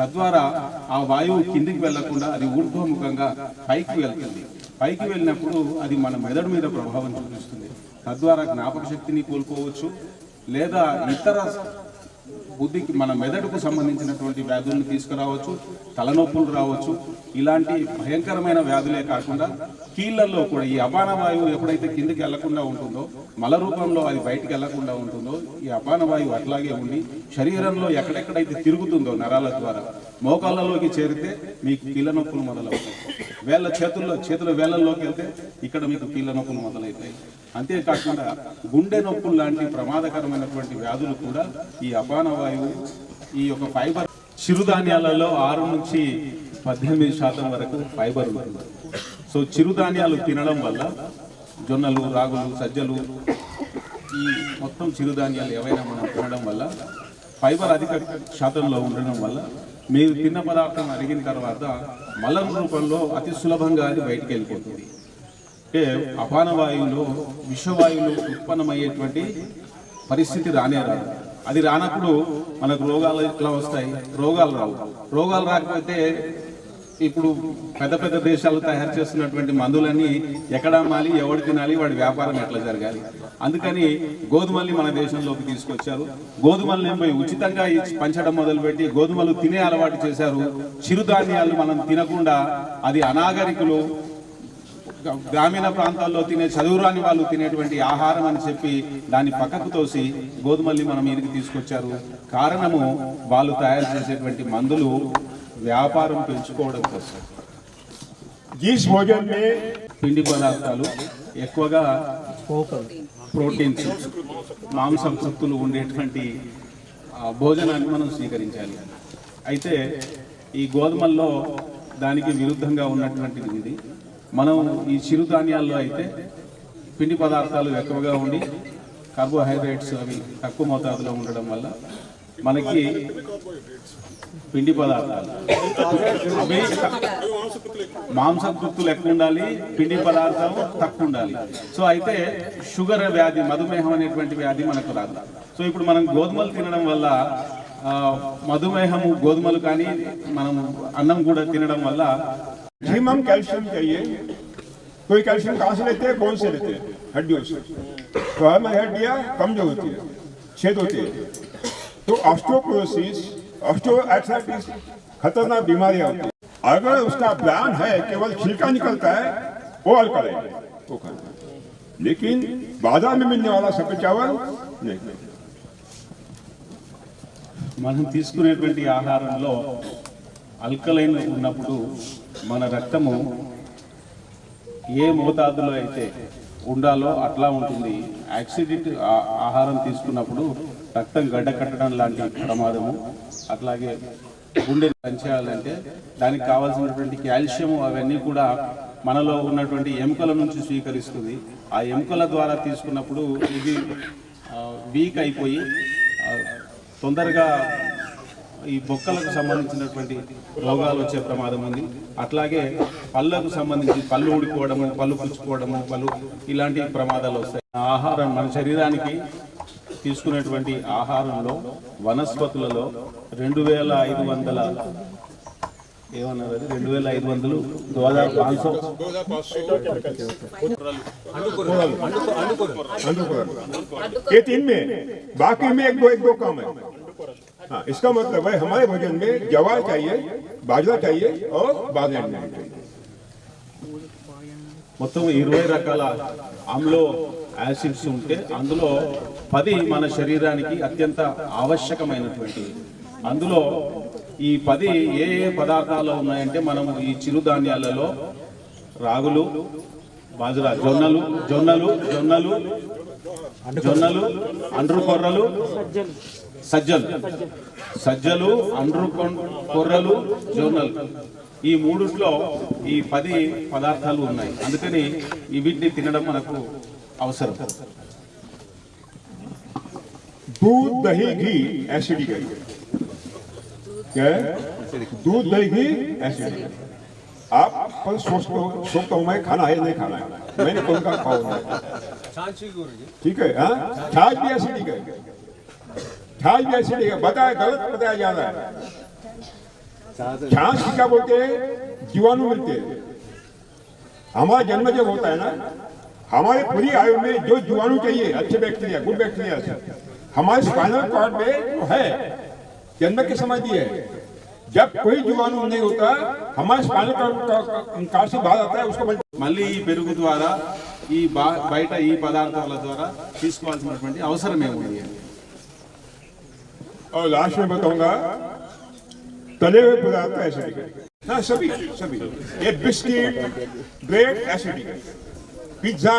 తద్వారా ఆ వాయువు కిందికి వెళ్ళకుండా అది ఊర్ధ్వముఖంగా పైకి వెళ్తుంది. పైకి వెళ్ళినప్పుడు అది మన మెదడు మీద ప్రభావం చూపిస్తుంది. తద్వారా జ్ఞాపక శక్తిని కోల్పోవచ్చు లేదా ఇతర బుద్ధికి మన మెదడుకు సంబంధించినటువంటి వ్యాధులను తీసుకురావచ్చు తలనొప్పులు రావచ్చు ఇలాంటి భయంకరమైన వ్యాధులే కాకుండా కీళ్ళల్లో కూడా ఈ అపాన వాయువు ఎప్పుడైతే కిందికి వెళ్ళకుండా ఉంటుందో మల రూపంలో అది బయటికి వెళ్ళకుండా ఉంటుందో ఈ అపాన వాయువు అట్లాగే ఉండి శరీరంలో ఎక్కడెక్కడైతే తిరుగుతుందో నరాల ద్వారా మోకాళ్ళలోకి చేరితే మీకు కీళ్ళ నొప్పులు మొదలవుతాయి. వేళ్ళ చేతుల్లో చేతుల వేళ్ళల్లోకి వెళ్తే ఇక్కడ మీకు కీళ్ళ నొప్పులు మొదలవుతాయి అంతేకాకుండా గుండె నొప్పులు లాంటి ప్రమాదకరమైనటువంటి వ్యాధులు కూడా ఈ అపాన వాయువు ఈ యొక్క ఫైబర్ చిరుధాన్యాలలో ఆరు నుంచి పద్దెనిమిది శాతం వరకు ఫైబర్ ఉంటుంది. సో చిరుధాన్యాలు తినడం వల్ల జొన్నలు రాగులు సజ్జలు ఈ మొత్తం చిరుధాన్యాలు ఏవైనా మనం తినడం వల్ల ఫైబర్ అధిక శాతంలో ఉండడం వల్ల మీరు తిన్న పదార్థం అరిగిన తర్వాత మలం రూపంలో అతి సులభంగా అది బయటికి వెళ్ళిపోతుంది. అంటే అపాన వాయువులు విషవాయువులు ఉత్పన్నమయ్యేటువంటి పరిస్థితి రానే రాదు. అది రానప్పుడు మనకు రోగాలు ఎట్లా వస్తాయి? రోగాలు రావు. రోగాలు రాకపోతే ఇప్పుడు పెద్ద పెద్ద దేశాలు తయారు చేస్తున్నటువంటి మందులన్నీ ఎక్కడ అమ్మాలి ఎవడు తినాలి వాడి వ్యాపారం ఎట్లా జరగాలి? అందుకని గోధుమల్ని మన దేశంలోకి తీసుకొచ్చారు. గోధుమల్ని పోయి ఉచితంగా ఇచ్చి పంచడం మొదలుపెట్టి గోధుమలు తినే అలవాటు చేశారు. చిరుధాన్యాలు మనం తినకుండా అది అనాగరికులు గ్రామీణ ప్రాంతాల్లో తినే చదువురాని వాళ్ళు తినేటువంటి ఆహారం అని చెప్పి దాన్ని పక్కకు తోసి గోధుమల్ని మనం ఇదికి తీసుకొచ్చారు. కారణము వాళ్ళు తయారు చేసేటువంటి మందులు వ్యాపారం పెంచుకోవడం కోసం. పిండి పదార్థాలు ఎక్కువగా ప్రోటీన్స్ మాంసం శక్తులు ఉండేటువంటి భోజనాన్ని మనం స్వీకరించాలి. అయితే ఈ గోధుమల్లో దానికి విరుద్ధంగా ఉన్నటువంటిది ఇది మనం ఈ చిరుధాన్యాల్లో అయితే పిండి పదార్థాలు ఎక్కువగా ఉండి కార్బోహైడ్రేట్స్ అవి తక్కువ మోతాదులో ఉండడం వల్ల మనకి పిండి పదార్థాలు అవి మాంసకృతులు ఎక్కువ ఉండాలి పిండి పదార్థాలు తక్కువ ఉండాలి. సో అయితే షుగర్ వ్యాధి మధుమేహం అనేటువంటి వ్యాధి మనకు రాదు. సో ఇప్పుడు మనం గోధుమలు తినడం వల్ల మధుమేహము గోధుమలు కానీ మనం అన్నం కూడా తినడం వల్ల मैक्सिमम कैल्शियम चाहिए कोई कैल्शियम कहाँ से लेते हैं कौन से लेते हैं हड्डियों से तो हमें हड्डियाँ कमजोर होती है छेद होती है तो ऑस्टियोपोरोसिस ऑस्टियोआर्थराइटिस खतरनाक बीमारियां होती है अगर उसका प्लान है केवल छिलका निकलता है वो हल करें वो करना लेकिन बाजार में मिलने वाला सफेद चावल नहीं మనం తీసుకునేటువంటి ఆహారంలో అల్కలైన్ ఉన్నప్పుడు మన రక్తము ఏ మోతాదులో అయితే ఉండాలో అట్లా ఉంటుంది. యాక్సిడెంట్ ఆహారం తీసుకున్నప్పుడు రక్తం గడ్డ కట్టడం లాంటి ప్రమాదము. అట్లాగే గుండె పనిచేయాలంటే దానికి కావాల్సినటువంటి కాల్షియం అవన్నీ కూడా మనలో ఉన్నటువంటి ఎముకల నుంచి స్వీకరిస్తుంది. ఆ ఎముకల ద్వారా తీసుకున్నప్పుడు ఇది వీక్ అయిపోయి తొందరగా ఈ బొక్కలకు సంబంధించినటువంటి రోగాలు వచ్చే ప్రమాదం ఉంది. అట్లాగే పళ్ళకు సంబంధించి పళ్ళు ఊడిపోవడము పళ్ళు పుచ్చుకోవడము పళ్ళు ఇలాంటి ప్రమాదాలు వస్తాయి. ఆహారం మన శరీరానికి తీసుకునేటువంటి ఆహారంలో వనస్పతులలో రెండు వేల ఐదు వందల ఏమన్నారు రెండు వేల ఐదు వందలు దాదాపు పాంచో हाँ इसका मतलब है हमारे भोजन में जवार चाहिए बाजरा चाहिए और बादाम चाहिए మొత్తం ఇరవై రకాల ఆమ్లో యాసిడ్స్ ఉంటే అందులో పది మన శరీరానికి అత్యంత ఆవశ్యకమైనటువంటి అందులో ఈ పది ఏ ఏ పదార్థాలు ఉన్నాయంటే మనం ఈ చిరుధాన్యాలలో రాగులు బాజరా జొన్నలు జొన్నలు జొన్నలు జొన్నలు అండ్రు కొర్రలు సజ్జలు సజ్జలు అండ్రు కొన్- కొర్రలు జొన్నలు ఈ మూడుట్లో ఈ పది పదార్థాలు ఉన్నాయి అందుకని ఈ వీటిని తినడం మనకు అవసరం दूध दही घी एसिडिक है क्या है? दूध दही घी एसिडिक है आप पर सोचते हो सोचता हूँ मैं खाना है नहीं खाना है मैंने कौन का खाओ नहीं ठीक है हाँ छाछ भी एसिडिक है छाछ भी एसिडिक है बताया गलत बताया जा रहा है छाछ की क्या बोलते हैं जीवाणु मिलते हैं हमारा जन्म जब होता है ना हमारे पूरी आयु में जो जीवाणु चाहिए अच्छे बैक्टीरिया गुड बैक्टीरिया हमारे स्पाइनल कॉर्ड में वो है जन्म के समय दिए है जब कोई जीवाणु नहीं होता हमारे स्पाइनल कार्ड से बाहर आता है उसको बोलते మళ్ళీ ఈ పెరుగు ద్వారా ఈ బా బయట ఈ పదార్థాల ద్వారా తీసుకోవాల్సినటువంటి అవసరం ఏముంది అని और लास्ट में बताऊंगा तले हुए पदार्थ एसिडिक है हाँ सभी सभी ये बिस्किट ब्रेड एसिडिक है पिज्जा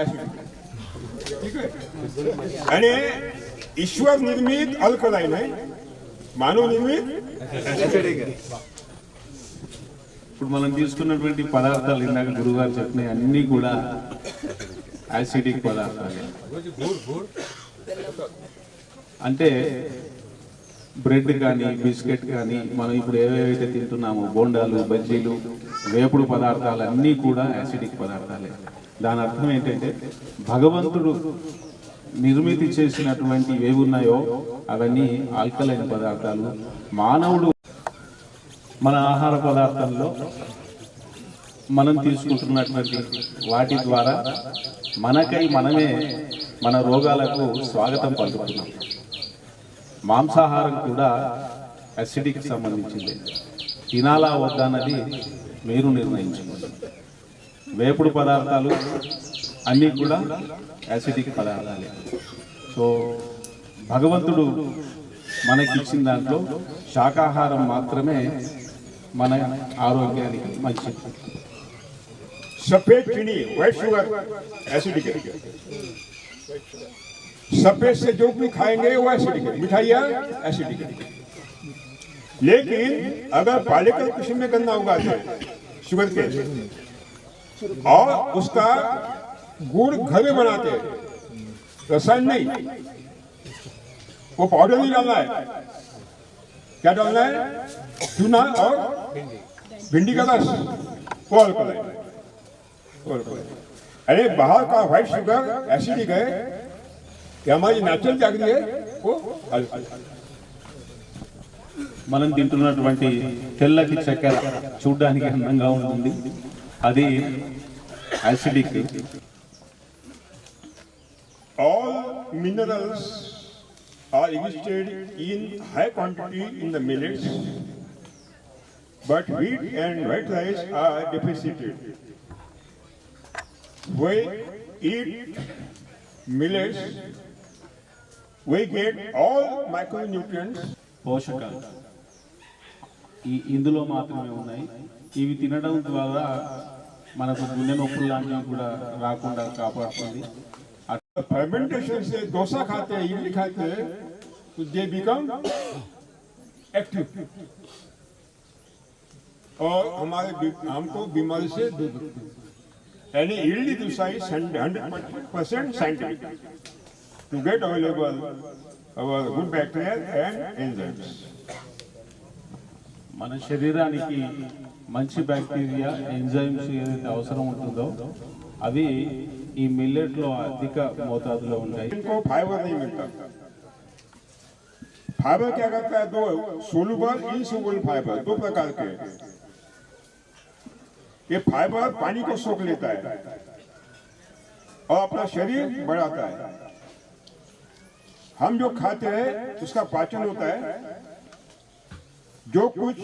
एसिडिक है ठीक है आणि ईश्वर निर्मित अल्कलाइन है मानव निर्मित एसिडिक है ఇప్పుడు మనం తీసుకున్నటువంటి పదార్థాలు ఇందాక గురుగారు చెప్పినవి అన్నీ కూడా యాసిడిక్ పదార్థాలు అంటే బ్రెడ్ కానీ బిస్కెట్ కానీ మనం ఇప్పుడు ఏవేవైతే తింటున్నామో బోండాలు బజ్జీలు వేపుడు పదార్థాలు అన్నీ కూడా యాసిడిక్ పదార్థాలే. దాని అర్థం ఏంటంటే భగవంతుడు నిర్మితి చేసినటువంటి ఏవి ఉన్నాయో అవన్నీ ఆల్కలైన్ పదార్థాలు. మానవుడు మన ఆహార పదార్థాల్లో మనం తీసుకుంటున్నటువంటి వాటి ద్వారా మనకై మనమే మన రోగాలకు స్వాగతం పలుకుతున్నాం. మాంసాహారం కూడా అసిడికి సంబంధించింది. తినాలా వద్దన్నది మీరు నిర్ణయించుకోండి. వేపుడు పదార్థాలు అన్నీ కూడా యాసిడిక్ పదార్థాలే. సో భగవంతుడు మనకిచ్చిన దాంట్లో శాకాహారం మాత్రమే మన ఆరోగ్యానికి మంచిది. సపేట్ చిని వైట్ యాసిడిక్ सफ़ेद से जो भी खाएँगे, वो एसिडिक मिठाइयाँ एसिडिक लेकिन अगर पालिकल किस्म में गन्ना उगाते हैं शुगर के, और उसका गुड़ घर में बनाते रसायन नहीं, वो पाउडर नहीं डालना है। क्या डालना है? चूना और भिंडी का रस। अल्कलाइन अरे बाहर का व्हाइट शुगर एसिडिक है। ఈ నేచురల్ నచ్చని జాగ్రత్త మనం తింటున్నటువంటి తెల్లటి చక్కెర చూడ్డానికి అందంగా ఉంటుంది. అది acidic all minerals are existed in high quantity in the millets but wheat and white rice are deficited why eat millets we get all micronutrients పోషకాలు ఈ ఇందులో మాత్రమే ఉన్నాయి ఇవి తినడం ద్వారా మనకు గుండె నొప్పులు లాంటివి కూడా రాకుండా కాపాడుతుంది fermentation से डोसा खाते हैं इडली खाते हैं तो दे बिकम एक्टिव और हमारे बी- हमको बीमारी से दूर रखते हैं। यानी idli dosa is hundred percent scientific To get available our good bacteria and enzymes. మన శరీరానికి మంచి బ్యాక్టీరియా ఎంజైమ్స్ ఏదైతే అవసరం ఉంటుందో అవి ఈ మిల్లెట్లో అధిక మోతాదులో ఉంటాయి इनको फाइबर नहीं मिलता फाइबर क्या करता है दो सोलुबल इनसोलुबल फाइबर दो प्रकार के ये फाइबर पानी को सोख लेता है और अपना शरीर बढ़ाता है हम जो खाते हैं, उसका पाचन होता है। जो कुछ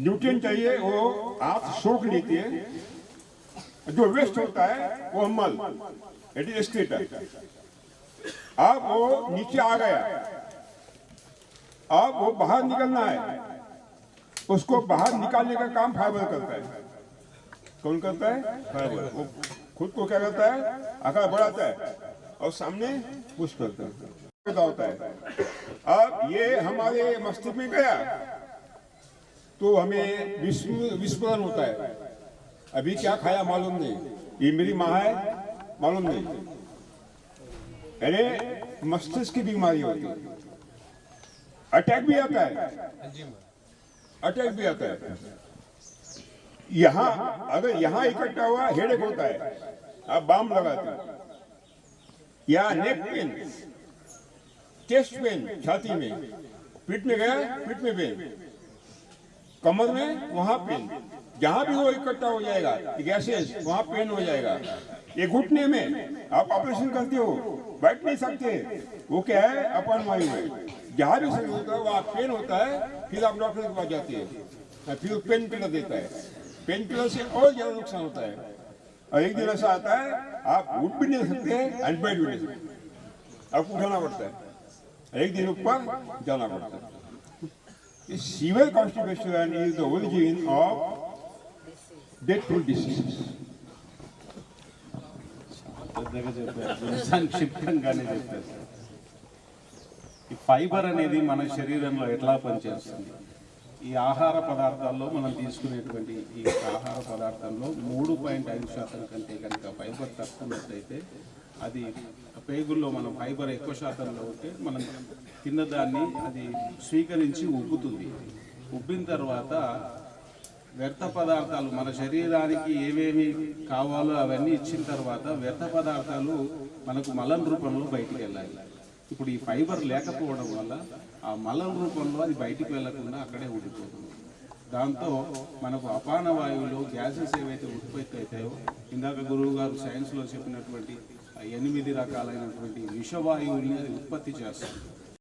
न्यूट्रिएंट चाहिए, वो आप सोख लेते हैं। जो वेस्ट होता है, वो मल। इट इज़ एक्सक्रीटर अब वो नीचे आ गया। अब वो बाहर निकलना है। उसको बाहर निकालने का काम फाइबर करता है। कौन करता है? फाइबर वो खुद को क्या करता है? आकार बढ़ाता है। और सामने पुश करता होता है। अब ये हमारे मस्तिष्क में गया तो हमें विस्म- विस्मरण होता है। अभी क्या खाया मालूम नहीं। ये मेरी माँ है, मालूम नहीं। अरे, मस्तिष्क की बीमारी होती है। अटैक भी आता है। अटैक भी आता है। यहाँ, अगर यहाँ इकट्ठा हुआ हेडेक होता है। आप बाम लगाते हैं। या नेक पेन चेस्ट पेन छाती में। पीठ में गया पीठ में पेन कमर में वहाँ पेन जहाँ भी वो इकट्ठा हो जाएगा। गैसेस वहाँ पेन हो जाएगा। ये घुटने में आप ऑपरेशन करते हो बैठ नहीं सकते। वो क्या है? अपन वायु है। जहाँ भी शरीर होता है वहाँ पेन होता है फिर आप डॉक्टर के पास जाते हैं। फिर पेन किलर देता है। पेन किलर से और ज़्यादा नुकसान होता है। एक दिन ऐसा आता है आप उठ भी नहीं सकते एंड बैठ भी नहीं सकते आपको उठाना पड़ता है एक दिन ऊपर जाना पड़ता है Severe constipation is the origin of deathful diseases. పెద్దగా చెప్పారు సంక్షిప్తంగానే చెప్పారు సార్. ఈ ఫైబర్ అనేది మన శరీరంలో ఎట్లా పనిచేస్తుంది ఈ ఆహార పదార్థాల్లో మనం తీసుకునేటువంటి ఈ ఆహార పదార్థాల్లో మూడు పాయింట్ ఐదు శాతం కంటే కనుక ఫైబర్ తక్కువ అది పేగుల్లో మనం ఫైబర్ ఎక్కువ శాతంలో ఉంటే మనం తిన్నదాన్ని అది స్వీకరించి ఉబ్బుతుంది. ఉబ్బిన తర్వాత వ్యర్థ పదార్థాలు మన శరీరానికి ఏమేమి కావాలో అవన్నీ ఇచ్చిన తర్వాత వ్యర్థ పదార్థాలు మనకు మలం రూపంలో బయటికి వెళ్ళాలి ఇప్పుడు ఈ ఫైబర్ లేకపోవడం వల్ల ఆ మలం రూపంలో అది బయటికి వెళ్ళకుండా అక్కడే ఉండిపోతుంది. దాంతో మనకు అపాన వాయువులు గ్యాసెస్ ఏవైతే ఉత్పత్తి అవుతాయో ఇందాక గురువు గారు సైన్స్లో చెప్పినటువంటి ఎనిమిది రకాలైనటువంటి విషవాయువుల్ని అది ఉత్పత్తి చేస్తుంది.